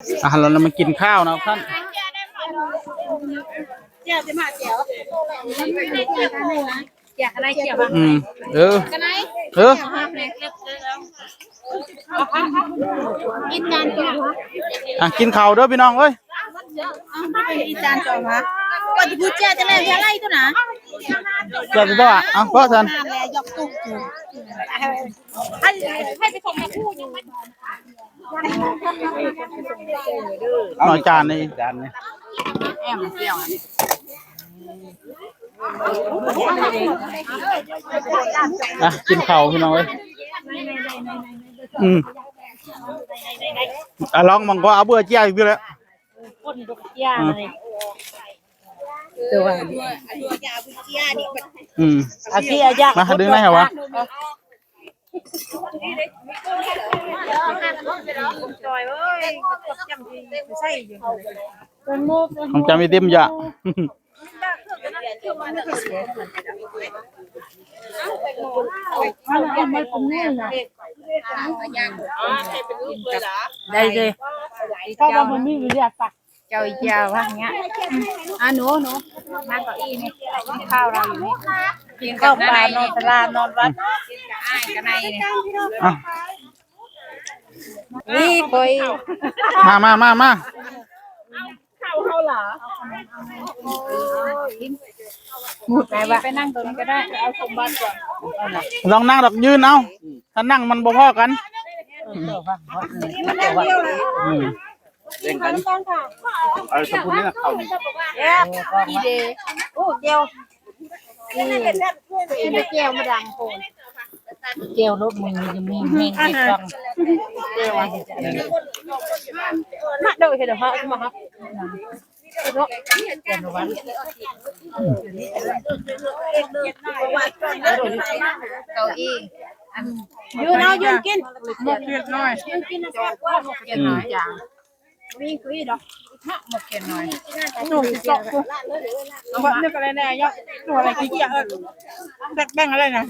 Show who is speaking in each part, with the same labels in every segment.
Speaker 1: อะเรามากินข้าวนะท่าน
Speaker 2: เจียวจะมาเจียวอยากอะไรเจียวบ้าง
Speaker 1: อืมเออ
Speaker 2: กันไหน
Speaker 1: เออ
Speaker 2: กินจานเจียว
Speaker 1: อะกินข้าวเด้อพี่น้องเอ้ย
Speaker 2: กินจานเจียวมาก่อนจะ พูดเจียจะเล่นจะไล่ตัวนะ
Speaker 1: เจ้าตัวอะอะพ่อท่าน
Speaker 2: นานแล้วยกตุ้งให้ไปส่งมาคู่ยังไม่
Speaker 1: หน่อยจานนี่จานนี่
Speaker 2: แอมเจียว
Speaker 1: อะกินข้าวพี่น้องเอ้ยอืมอะลองมังก็เอาเบื่อเจี้ยอีกทีแล้ว
Speaker 2: คนดกยาเลย ตัวตัวยาบุญยานี่
Speaker 1: อืม
Speaker 2: อากี้อายา
Speaker 1: มาดึงได้เหรอวะ
Speaker 2: จอยเอ้ยจำดีใช่อยู่เป็นโมเป็น
Speaker 1: ผมจำไม่เต็มอย่า
Speaker 2: อะไรไม่ผมแน่นะได้เลยก็ว่ามันมีวิทยาปัก เจ้าเจ้าว่าเงี้ยอะหนูหนูนั่งเก้าอี้นี่กินข้าวเราอยู่นี่กินข้าวปลานอนตลาดนอนวัดกินกับอ้ายกับนายนี่
Speaker 1: อะ
Speaker 2: นี่คอย
Speaker 1: มามามามา
Speaker 2: หมุดไปวะไปนั่งตรงนี้ก็ได้เอาสมบัติก่อน
Speaker 1: ลองนั่งดอกยืนเอาถ้านั่งมันบ่พอกัน
Speaker 2: เดียวเลย
Speaker 1: อืม
Speaker 3: เล่นกันเอาสมบูรณ์นี่นะเขานี่
Speaker 2: แย่ดีเดย์โอ้เจียวนี่เป็นเจียวมาดังโผล่
Speaker 4: เจียวรถมึงจะมีเมงติดฟัง
Speaker 2: มาดูเห็นเหรอฮะมาฮะ
Speaker 4: เก้าอี้
Speaker 2: ยืนเอายืนกิน
Speaker 1: หมกเผ็ดหน่อย
Speaker 2: ยืนกินนะแซ่บว่าหมกเกลือหน่อยจัง มีคุยดอก
Speaker 4: หมกเค็มหน่อย
Speaker 2: หนุ่มสอกเอาแบบนี้ก็ได้แน่ยกตัวอะไรกี่เกี่ยวแบ่งอะไรนะ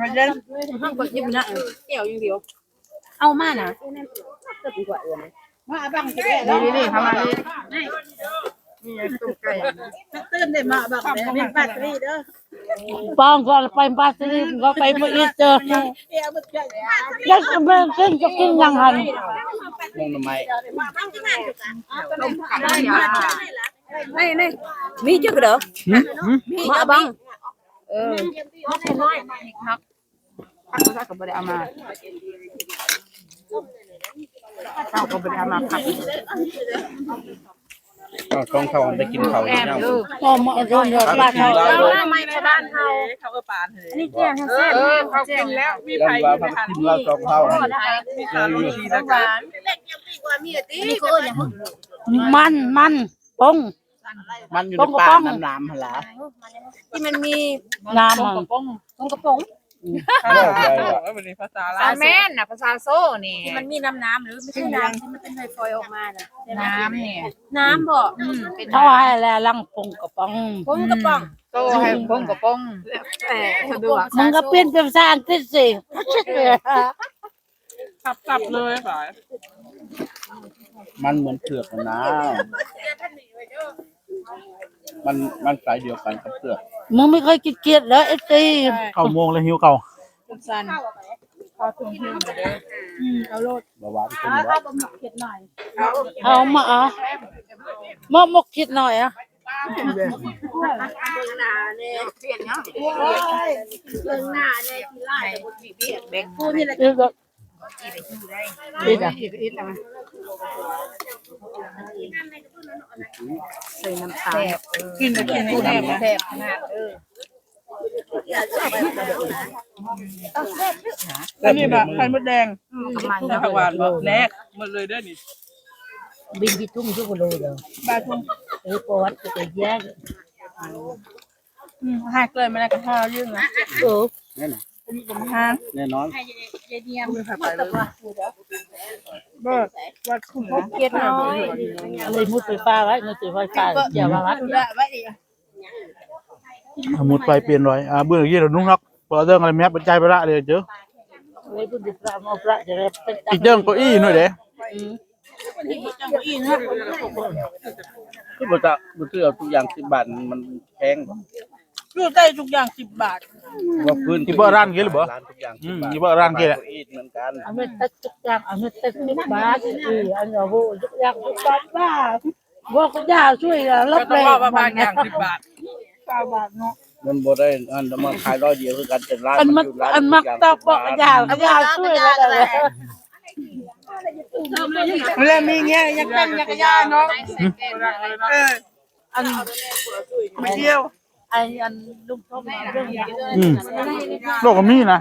Speaker 2: มาเดินห้างกดยิบนะเกี่ยวยังเดียว เอามานะมาบังสิเด้นี่นี่ทำมา นี่นี่ตุ้งไก่ตื่นได้มาบังเด้มีแบตเตอรี่เด้อ
Speaker 4: ป้องก็ไปบ้านที่ก็ไปเมื่ออีเจอ
Speaker 2: เดี๋ยวมึกใหญ่
Speaker 4: แล้วก็ไม่กินจะกินยังหัน
Speaker 3: มงทำไม
Speaker 2: นี่นี่มีจุกเด้อ
Speaker 1: หืมหืม
Speaker 2: มาบัง
Speaker 4: เออ
Speaker 2: พักก็บ่ได้เอามาเราก็บ่ได้เอามาพัก
Speaker 3: เอาต้องเขาไปกินเขาที่เน่า
Speaker 4: พอมาโดนรถบ้านเขา
Speaker 2: ไม่ใช่บ้านเฮา
Speaker 5: เขาก็ปานเลย
Speaker 2: อันนี้แจ้งให้แซ่บ
Speaker 5: เออเขากินแล้วมี
Speaker 3: แล้ว
Speaker 5: ไผ่
Speaker 3: ว่า
Speaker 5: มี
Speaker 3: พัก
Speaker 5: หัน
Speaker 3: กินเราสองเท่า
Speaker 5: มีขาลูกทีแล้วกัน
Speaker 2: นี่ก็อย่าง
Speaker 4: มันมันปง
Speaker 3: มันอยู่ในป่าน้ำน้ำหละ
Speaker 2: ที่มันมี
Speaker 4: น้ำมัน
Speaker 5: ป้อง
Speaker 2: ตรงกระป๋อง
Speaker 3: บอกไปว่า
Speaker 5: ว่าเป็นภาษาลา
Speaker 4: ภาวษาแม่นน่ะภาษาโซ่นี่
Speaker 2: ที่มันมีน้ำน้ำหรือไม่ใช่น้ำที่มันเป็นไฟฟอยออกมาน่ะ
Speaker 4: น้ำเนี่ย
Speaker 2: น้ำบ่
Speaker 4: เป็นเท่าให้แล้วลังปงกระป๋อง
Speaker 2: ปงกระป๋อง
Speaker 4: โซ่ให้ปงกระป๋อง
Speaker 2: แต่สะดวก
Speaker 4: มึงก็เปลี่ยนเป็นภาษาอังกฤษสิ
Speaker 5: ขับกลับเลยฝ่าย
Speaker 3: มันเหมือนเผือกนะ มันมันสายเดียวกันกับเผือก
Speaker 4: มึงไม่เคยกินเกียดเหรอเอตี
Speaker 1: เข้าโมงแล้วหิวเก่า
Speaker 2: สัน
Speaker 3: บาหวานขึ้น
Speaker 2: เอา
Speaker 3: แล้ว
Speaker 2: บะหมี่เผ็ดหน่อย
Speaker 4: เอามาอะมาหมกคิดหน่อยอะ
Speaker 2: เปลี่ยนเนาะเรื่องหน้าเนี่ยที่ไล่แบ่งกูนี่แหละ
Speaker 4: เดี๋ยวก็ดีอะ
Speaker 2: ใส่น้ำตาล
Speaker 5: กินแต่กินกูแน่
Speaker 2: แซ่บขนาดเออ
Speaker 5: แล้วนี่แบบไข่มดแดง
Speaker 2: ทำไม
Speaker 5: ไข่ผักหวานแบบแรกหมดเลยเด้อนี่
Speaker 4: บินที่ทุ่งทุกโลเด้อบา
Speaker 5: ทุ่ง
Speaker 4: เออประวัติก็แยก
Speaker 5: หักเลยไม่ได้กระเพรายื่นนะ
Speaker 4: เออ
Speaker 3: แน่นอ น
Speaker 5: หัก
Speaker 3: แน่นอน
Speaker 5: มือผักไปเลยเบิร์วัดขุนนะ
Speaker 2: เกลียดน้อย
Speaker 4: เลยมุดไฟฟ้าไว้มุดไฟฟ้าอย่ามาวัด
Speaker 2: ละไว้อีก
Speaker 1: สมุดไปเปลี่ยนรอยอ่าเบื่อกี้เรานุ่งนักพอเรื่องอะไรแม่ปัจจัยไปละเลยเจ้อ
Speaker 4: เลยพุ่งดิบพระมาพระจะได้เป็น
Speaker 1: อีกเรื่องเก้าอี้หน่อยเด้
Speaker 3: คือบ่จะบ่ซื้อเอาทุกอย่างสิบบาทมันแพงบ่
Speaker 5: อยู่ได้ทุกอย่างสิบบาท
Speaker 3: ว่าพื้น
Speaker 1: ที่เบอร์ร้านกี่หรือบ่
Speaker 3: ร้านทุกอย่าง
Speaker 1: อื
Speaker 3: สิ
Speaker 1: ม
Speaker 3: บบาท
Speaker 1: ที่เบอร์ร้านกี่แหละ
Speaker 3: เก้อี้เหมือนกัน
Speaker 4: อันนี้ตัดทุกอย่างอันนี้ตัดสิบบาทอีอันนี้โหทุกอย่างทุกบาทบ้าบอกคุณย่าช่วยรับแรง
Speaker 5: ประมาณอย่างสิบบาทเก้าบาทเนาะ
Speaker 3: มันบ่ได้อันมาขายร้อยเดียวคือกันเป็นร้าน
Speaker 4: อันมัก
Speaker 3: อยู่ร้าน
Speaker 4: อันมัก
Speaker 3: ทุย่าง
Speaker 4: ตอบ
Speaker 3: สิ
Speaker 4: บอก
Speaker 3: บาท
Speaker 4: ย่าย่าช่วยแล้วเลย
Speaker 5: แล้วมีเงี้ยยังเป็นยักษ์ยานเนาะเออ
Speaker 4: อัน
Speaker 5: มาเที่ยว
Speaker 4: ไอ้อันลุงทบเรื่องนี้
Speaker 1: อืมโลกก็มีนะ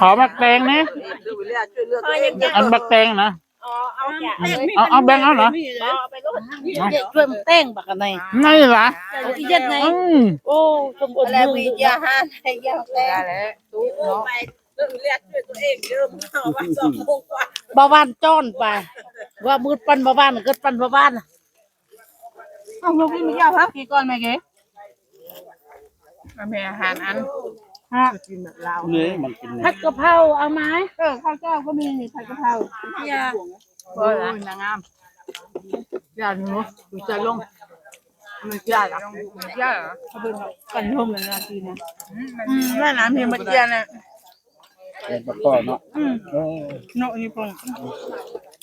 Speaker 1: ขอบักแตงนะอันบักแตงนะเอาเอาแบงค์เอาเหรอ
Speaker 4: ช่วยมันแต่งบักกันไหน
Speaker 1: ไงล่ะ
Speaker 4: อีเย็นไง
Speaker 1: อืม
Speaker 4: โอ้สมบูรณ์
Speaker 5: แล้ว
Speaker 4: มื
Speaker 5: มี
Speaker 4: อยา
Speaker 5: ห้าในยาแล้ตู้เนาะเรียกช่วยตัวเองเดิมเอาว่าสองโมงกว่า
Speaker 4: บาบ้านจ้อนไปว่ามืดปันบาบ้านเกิดปันบาบ้าน
Speaker 5: เอาลูกนี่มียาพักกี่ก้อนไหมเก๋แม่อาหารอันฮะกินแบบลาว
Speaker 3: เนื้อมันกิน
Speaker 4: ผัดกะเพราเอาไหม
Speaker 5: เออข้าวเจ้าก็มีนี่ผัดกะเพรายา
Speaker 2: บ่ละนางงามยาหนูดูจะลงมันยาละยาเหรอ
Speaker 5: กันร่มเลยนะทีนะอืมแม่น้ำเพียงมาเจียนน่ะ
Speaker 3: เป็นประกอบเนาะเออ
Speaker 5: เนาะนี่พ่อ
Speaker 4: เอาละเอา
Speaker 5: แล้วนั้นที่ยังเดอะบางเดอะ
Speaker 4: เอาเอาเอา
Speaker 2: ไปมีเสียรอดได้กี่
Speaker 4: บะหมี่
Speaker 2: ไหน
Speaker 4: มีหมาม่าบังที่มาดามจะมาบังอย่างเดียว
Speaker 2: อันไหนอะได้
Speaker 4: นี่ขอบคุณค่ะอา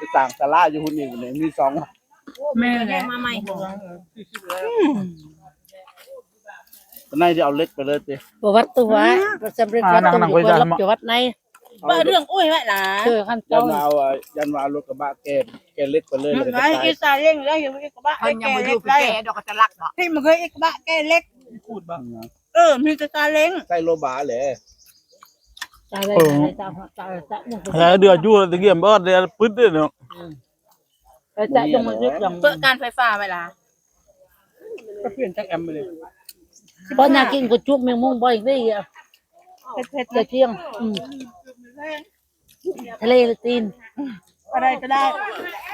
Speaker 3: ดติดต่อเลยบัดนี้ไปสั่งศาลาอยู่หุ่นนี่บัดนี้มีสอง
Speaker 5: แม่
Speaker 2: แยกมาใหม่
Speaker 3: ตอนนี้ที่เอาเล็กไปเลยติ
Speaker 4: บวัดตัวประจำเรื่องวัดตัวอยู่วัดรับอยู่วัดใน
Speaker 5: ว่าเรื่องอุ้ยไว้ล่ะ
Speaker 4: เจอขั้น
Speaker 3: ยั
Speaker 4: ต้
Speaker 3: น
Speaker 4: น
Speaker 3: มาเอาอะยันมาเอารถกระบะแกนแกนเล็กไปเลยแล้วก็
Speaker 5: ไง
Speaker 3: จะ
Speaker 5: อี
Speaker 3: ตาย
Speaker 5: สานเล่งแล้วอยู่อีกบ้า
Speaker 2: เพิ่นยัง
Speaker 5: แก่
Speaker 2: บ่อ
Speaker 5: เล็
Speaker 2: ยู่
Speaker 5: ก
Speaker 2: ไป
Speaker 5: ได้
Speaker 2: แก่ดอกก็จะรักบ่
Speaker 5: ที่มันเคยอีกบ้าแก่เล็กพูดบ้าเออมีแต่ซาเล้ง
Speaker 3: ใส่โลบาแหละ
Speaker 4: ตายเลยตายตายตายตาย
Speaker 1: แล้วเดือดอยู่ตะเกียบเบิดเดือดปึ๊ดเด้อเนาะ
Speaker 4: ตายตายต้องมาเรียกอย่าง
Speaker 2: เปิดการไฟฟ้าไว้ล่ะ
Speaker 3: ก็เปลี่ยนจากแอมไปเลย
Speaker 4: เพราะนากินก็จุบเมียงมุ่งบ่อยได้อะ
Speaker 5: เผ็ด
Speaker 4: จะเที่ยงทะเลตีน
Speaker 5: ๆอะไรก็ได้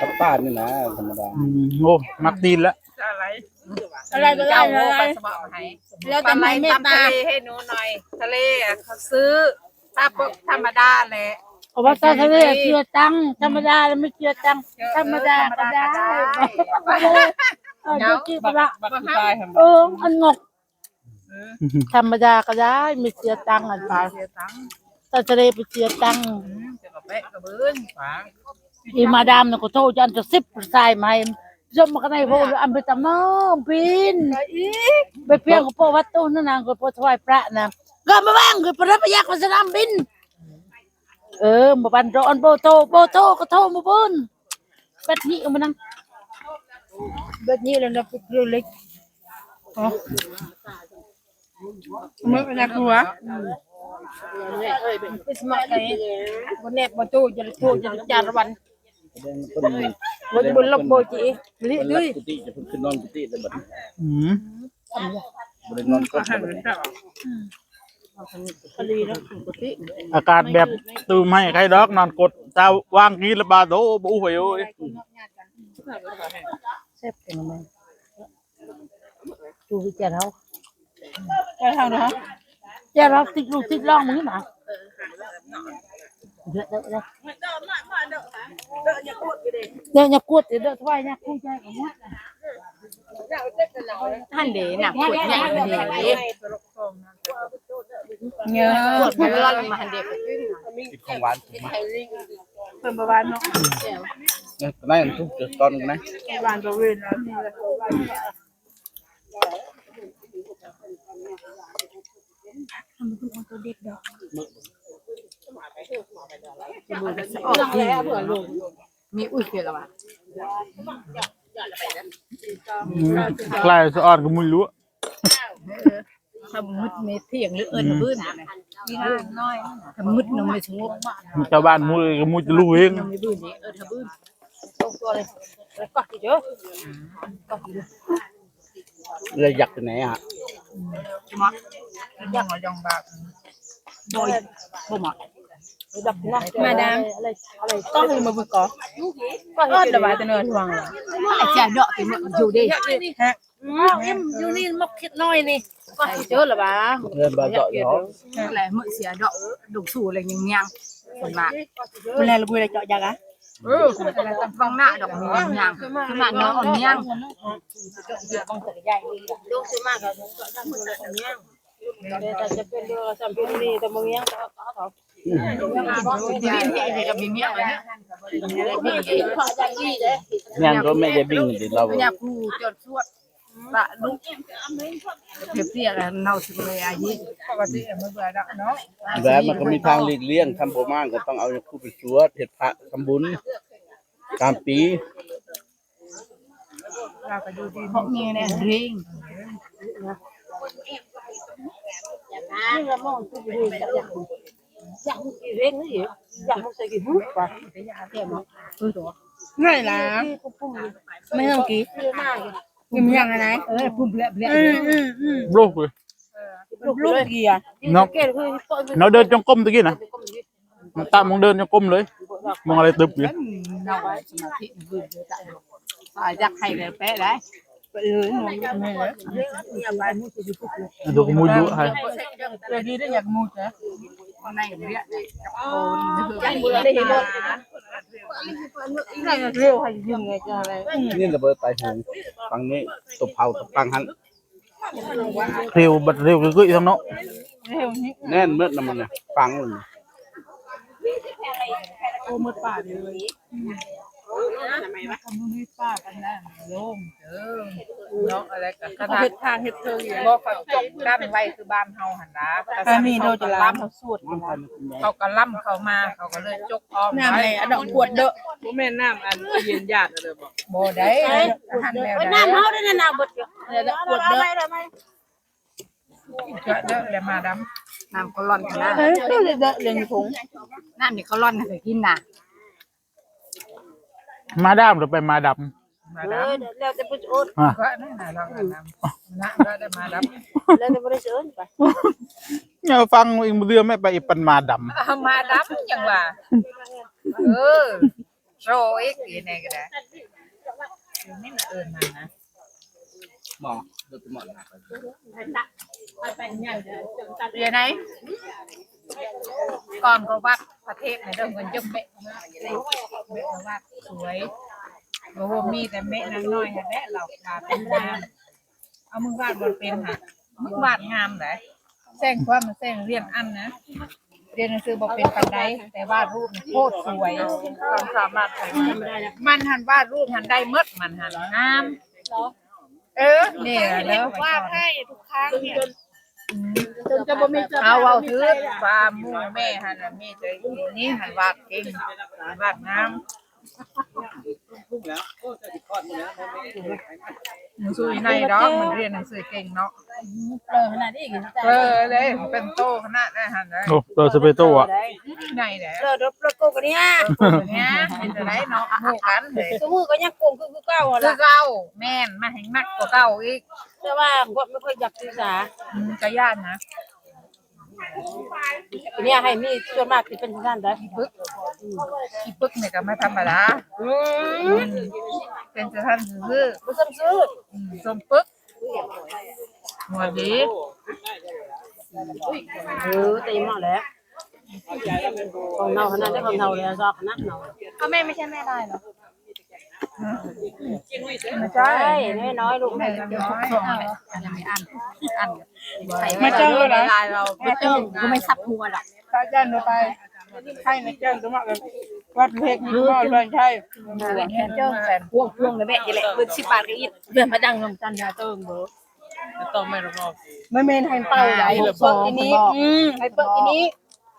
Speaker 3: กับป้านี่นะธรรมดา
Speaker 1: อืมโอ้มักตีนแล้ว
Speaker 5: อะไรก็ได้
Speaker 2: เจ้า
Speaker 5: อะ
Speaker 2: โง่
Speaker 5: ไร
Speaker 2: ไปสมองให้
Speaker 5: แล้วแต่ไม่เมต
Speaker 2: ตำทะ
Speaker 5: ตา
Speaker 2: เลให้หนูหน่อย ทะเลอะเขาซื้อ ถ้าปกธรรมดาแหละ
Speaker 4: เพราะว่าทะเลเชื่อตังธรรมดาไม่เชื่อตังธรรมดาก็ได้เออดูที่ปละ
Speaker 5: บักตาย
Speaker 4: เอออันงก ธรรมดาก็ได้ไม่เสียตังค์อันไป
Speaker 2: เสียตังค์
Speaker 4: ถ้าทะเลไปเสียตังค์
Speaker 2: จะกับแปะกับเบิ้นฝาง
Speaker 4: อีมาดามน่ะก็โทษจันจะสิบใส่มาให้จมมากันในพวกอันไปตำน้องพินไปเพียงกับพ่อวัดตู้นั่นนางกับพ่อถวายพระนะ ก็มาบ้างคือพระพยาของสนามบิน เออมาบันรอนโบโตโบโตก็โทรมาบุญเป็ดนี่เอามานั่งเป็ดนี่เลยนะเป็ดเล็ก
Speaker 5: มือเป็นยักษ์หัว
Speaker 2: ไปสมัครไอ้บ่แนบบ่ตู้จะตู้จะจารวัน
Speaker 3: แสดงว่าเพิ่น
Speaker 2: บ่บ่ลบบ่จีลิ
Speaker 3: เพิ่น
Speaker 2: ดุ
Speaker 3: รั
Speaker 2: ย
Speaker 3: กกุฏิจะเพิ่นขึ้นนอนกุฏิได้บัดนี้
Speaker 1: อืม
Speaker 3: บ่ได้นอนก็ บัดนี้
Speaker 1: อากาศแบบตื่มให้ใครดอกนอนกดตาวางกีละบาโตบ่อู้หวยโอ้ย
Speaker 4: เซฟเป็นไงดูวิจารณ์เขา
Speaker 5: ไปทางเนาะ
Speaker 4: เจ้าเราติดลูกติดล่องมึงหนาเยอะเลยเดี๋ยวอย่ากวดเดี๋ยวถวายเนี่ยคู่ใจของมัน
Speaker 2: ท่านเดน่ะขวดใหญ่เด้
Speaker 5: เงี้ย
Speaker 2: ขวดมันร้อนมาหันเด็ก
Speaker 3: กินของหวานถูกมั้ย
Speaker 5: เพิ่มประวานเนาะ
Speaker 3: เนี่ยตอนนั้นทุกเดือนตอนนึงนะ
Speaker 5: ประวานประเวนแล้วนี่แหละ
Speaker 2: มีอุ้ยเกิดแล้วว่ะ
Speaker 1: อืมกลายสะออดก็มุนรู้
Speaker 6: ถ้ามึดเมเที่ยงหรือเอิ้นบื้นนี่นะน้อยถ้ามึดนมไม่สงบ
Speaker 1: ชาวบ้านมูก็มูจะรู้เอง
Speaker 6: นมไม่บื้นนี่เอิ้นถ้าบื้นตรงตัวเลยแล้วก็ทีเดียวก็ทีเดียว
Speaker 3: เลยอยากไปไหนอะ
Speaker 6: มักยังเอายองบากโดยบ่มักมาดามก็คือมาบุกก่อก็เอิ้นระบายตะเนินทวงไอ้เจ้าดอกที่มันอยู่ดิฮะ
Speaker 2: เอ็มอยู่นี่มกคิดน้อยนี่
Speaker 6: ก็เจอละบ้า
Speaker 3: เงินบาทเจาะเนาะ
Speaker 6: อะไรเมื่อเสียดอกดุสู่อะไรยังยังส่วนมากเวลาเราเวลาเจาะยากอะเออแต่ต้องฟังหน้าดอกมียังยังขนาดน้อ งอ่อนยัง
Speaker 2: ลูกซื้อมากก็จะมือละเนี้ยแต่จะเป็นเรือสัมพันธ์นี่แต่มึงยังก็เขา
Speaker 6: ดีดีกับมีเมียนะ
Speaker 2: พอจะยี่เด้
Speaker 3: งานก็ไม่ได้บิ่ง ดิเรา
Speaker 6: อยากกูจดสวดตะลุกเพียบเทียกันเน่าสิเลยอายุปกติมันเบื่อดอกเนาะ
Speaker 3: แล้วมันก็มีทางหลีกเลี่ยงทำโบมานก็ต้องเอาคู่ไปสวดเฮ็ดพระทำบุญตามปี
Speaker 6: เราก็ดูดีเพราะมีเนี่ยริง
Speaker 2: นี่ละมองตู้ดูอยากอยากเร่งนี่อยากมึงใส่กี่หุ้ป่ะ
Speaker 6: ง่ายละ
Speaker 2: ไม่ต้องกี่ หน้า
Speaker 6: กินยังไงเออพุ่มเละเละ
Speaker 1: โลกเลย
Speaker 2: ลูกลูกกี่อะ
Speaker 1: เนาะ
Speaker 2: เกลคือ
Speaker 1: เนาะเดินจงก้มตะกี้นะมันตามมองเดินจงก้มเลยมองอะไรตึบอยู่
Speaker 6: เนาสมาธิบืนเยอะจังอยากให้เลยแป๊ะได้ไปเลยงงไม่เลย
Speaker 1: ดูมูดูให้
Speaker 6: เดี๋ยวนี้ได้อยากมูจ้ะในเรียกกับโอน
Speaker 2: ยังมือได้เห็นหมด
Speaker 6: เร็วให้ยืมไงจ้ะอะไร
Speaker 3: นี่ระเบิดไตหงฝั่งนี้ตบเผาตบปังหัน
Speaker 1: เร็วบัดเร็วคือๆทั้งเนาะ
Speaker 6: เร็วนี้
Speaker 3: แน่นเมื่อน้ำมันเนี่ยปังเลย
Speaker 6: โอ้มืด ป่าเลยทำไมวะมืดป่ากันนะโล่งเด้อเนาะอะไรกับขนาดทางเฮ็ดเธออยู่บ่ฝักจกกั้นไว้คือบ้านเฮาหั่นนะแต่มีโดจะล้ำเขาสูด
Speaker 3: มันพัน
Speaker 6: เขาก็ล่ำเขามาเขาก็เลยจกอ้อม
Speaker 5: น้ำ
Speaker 6: ไว้
Speaker 5: ในอันดอกขวดเด้อบ่แม่นน้ำอันเย็นญาติเด้อบ่
Speaker 6: บ่ได้หันแล้ว
Speaker 2: น้ำ
Speaker 6: ได้
Speaker 2: เฮาได้น่ะบด
Speaker 5: ขวดเด้อ
Speaker 6: เจาะเด้อแล้วมาดำน้ำก็ร้อนกันนะ
Speaker 5: เฮ้ยเด้อเด้อเรียนถุง
Speaker 6: น้ำนี่เขาร้อนให้ไปกินน่ะ
Speaker 1: มาด้ามหรือไปมาด
Speaker 6: มา
Speaker 2: เอ
Speaker 6: ด
Speaker 2: อแล้วแต่ผู้อุดำ
Speaker 1: อะำ
Speaker 6: ก็นั่นน่ะเราก็ดำนะก็ได้มาดำ
Speaker 2: แล้วแต่ผู้ได้เชิญไป
Speaker 1: เนี่ยฟังเองเรือไม่ไปปันมาด
Speaker 6: เอามาดำจังว่าเออโรอีกอีนี่ก็ได้นี่น่ะเอิ้นมานะ
Speaker 3: หมอเดือดหมด
Speaker 6: เรียนไหน ก่อนก็วัดประเทศในเรื่องเงินจุกเมะเมะวัดสวยโอ้โหมีแต่เมะนางน้อยแหละเราขาเป็นงามเอามึงวาดบนเป็นฮะมึงวาดงามเลยแซงความมันแซงเรียนอันนะเรียนหนังสือบอกเป็นปันไดแต่วาดรูปมันโคตรสวยความสามารถของมันมันหันวาดรูปหันได้เมดมันหันงามเออเนี่ยแล้ววาดให้ทุกครั้งเนี่ย
Speaker 2: จนจะบ่มีจะ
Speaker 6: เอาเอาถือฟาร์มหมู่แม่หันน่ะมีแต่อีนี่หันวาดเก่งวาดงาม หนังสือในดอกมันเรียนหนังสือเก่งเนาะ
Speaker 2: เออขนาดนี้กิน
Speaker 6: เออเลยเป็นโตขนาดนั้นหันเลย
Speaker 1: โอ้เราสเปโต้อะ
Speaker 6: ในแหละ
Speaker 2: เออรถรถโกกันเนี่ย
Speaker 6: เนี่ยเป็นอะไรเนาะหมู่กันเลย
Speaker 2: สมือก็ยังโกงคือเก่า
Speaker 6: คื
Speaker 2: ล่ะ
Speaker 6: อเก่าแม่นมาแห่งนักกว่าเก่าอีก
Speaker 2: แต่ว่าก็ไม่ค่อยอยากศึกษา
Speaker 6: อืมก็ย่านนะ
Speaker 2: เนี่ยให้มีส่วนมากที่เป็นด้านใด
Speaker 6: อีปึกอีปึกเนี่ยก็ไม่ธรรมดา
Speaker 2: อืม
Speaker 6: เป็นสถานซื่อ
Speaker 2: บ่ซ้ำซื้อ
Speaker 6: ๆอืมสมปึกหัวดี
Speaker 2: เออแต่ยังมาแล้วของเราขนาดได้ของเราแล้วซอกขนาดเรา
Speaker 5: เอาแม่ไม่ใช่แม่ได้หรอ
Speaker 6: ไม่
Speaker 2: ใช่
Speaker 6: ใช่
Speaker 2: น้อยน้อยลูก
Speaker 6: แม่ลำน้อยยังไม่อันอัน
Speaker 5: มาเจ้าเลยนะ
Speaker 6: เรา
Speaker 5: มาเจ้า
Speaker 2: กูไม่ซับหัวหรอก
Speaker 5: ถ้าจ้างไปให้นะจ้างตัวมาแบบวัดเพกมีบ่ด้วยใช่
Speaker 6: เจ้าแสน
Speaker 2: พวงพวงเลยแม่จะแหละเบิด10บาทก็อีกเดือนมาดังนมจันยาเติงเบอ
Speaker 6: ต้องไม่รอบ
Speaker 5: ไม่แม่นให้เป้าใหญ่เปิดทีนี้อืมให้เปิดทีนี้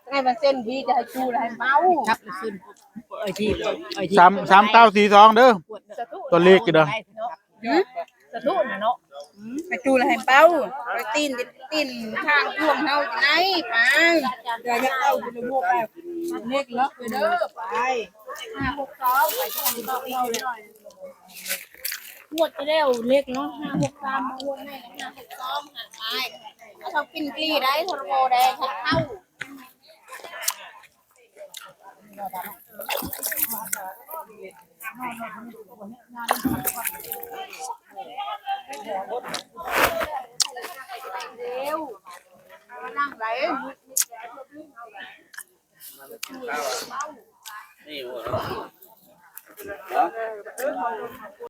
Speaker 5: ให้มันเส้นดีจะให้ชูให้เป้า
Speaker 2: ครับขึ้นไอ้ที่ไอ้ที่
Speaker 1: สามสามเก้าสี่สองเด้อตัวเลขกี่เด้อ
Speaker 6: สะทุนเนาะ
Speaker 5: ให้ชูให้เป้าไปตีนติ่นทางพวงเฮาจะไหนไปเดี๋ยวจะเอาอยู่ในพวกไปเล็กล็อกไปเด้อไปห้าหกสองไปที่ต้องเอาเลย
Speaker 2: งวดจะได้เล็กเนาะห้าหกสามมางวดให้ห้าหกสองหาไปเอาทำกินกลีได้โทรโมได้ทักเข้า
Speaker 3: นี่หัวเราะ